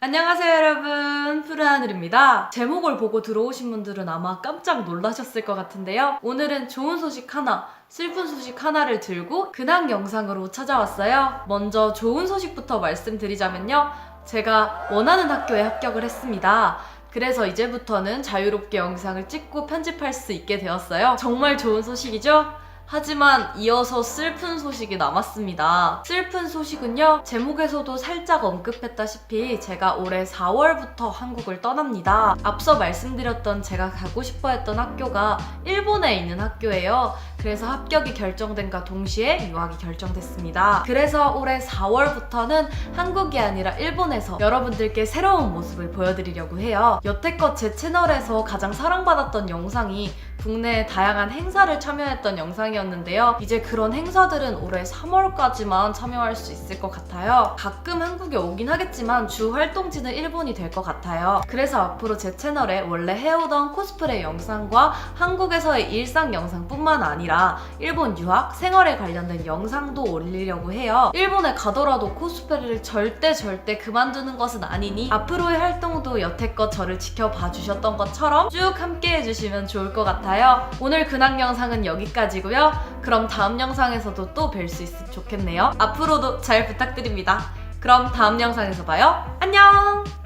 안녕하세요 여러분. 푸르하늘입니다. 제목을 보고 들어오신 분들은 아마 깜짝 놀라셨을 것 같은데요. 오늘은 좋은 소식 하나 슬픈 소식 하나를 들고 근황 영상으로 찾아왔어요. 먼저 좋은 소식부터 말씀드리자면요. 제가 원하는 학교에 합격을 했습니다. 그래서 이제부터는 자유롭게 영상을 찍고 편집할 수 있게 되었어요. 정말 좋은 소식이죠? 하지만 이어서 슬픈 소식이 남았습니다. 슬픈 소식은요, 제목에서도 살짝 언급했다시피 제가 올해 4월부터 한국을 떠납니다. 앞서 말씀드렸던 제가 가고 싶어 했던 학교가 일본에 있는 학교예요. 그래서 합격이 결정된과 동시에 유학이 결정됐습니다. 그래서 올해 4월부터는 한국이 아니라 일본에서 여러분들께 새로운 모습을 보여드리려고 해요. 여태껏 제 채널에서 가장 사랑받았던 영상이 국내 다양한 행사를 참여했던 영상이었는데요. 이제 그런 행사들은 올해 3월까지만 참여할 수 있을 것 같아요. 가끔 한국에 오긴 하겠지만 주 활동지는 일본이 될 것 같아요. 그래서 앞으로 제 채널에 원래 해오던 코스프레 영상과 한국에서의 일상 영상뿐만 아니라 일본 유학, 생활에 관련된 영상도 올리려고 해요. 일본에 가더라도 코스프레를 절대 절대 그만두는 것은 아니니 앞으로의 활동도 여태껏 저를 지켜봐 주셨던 것처럼 쭉 함께 해주시면 좋을 것 같아요. 오늘 근황 영상은 여기까지고요. 그럼 다음 영상에서도 또 뵐 수 있으면 좋겠네요. 앞으로도 잘 부탁드립니다. 그럼 다음 영상에서 봐요. 안녕!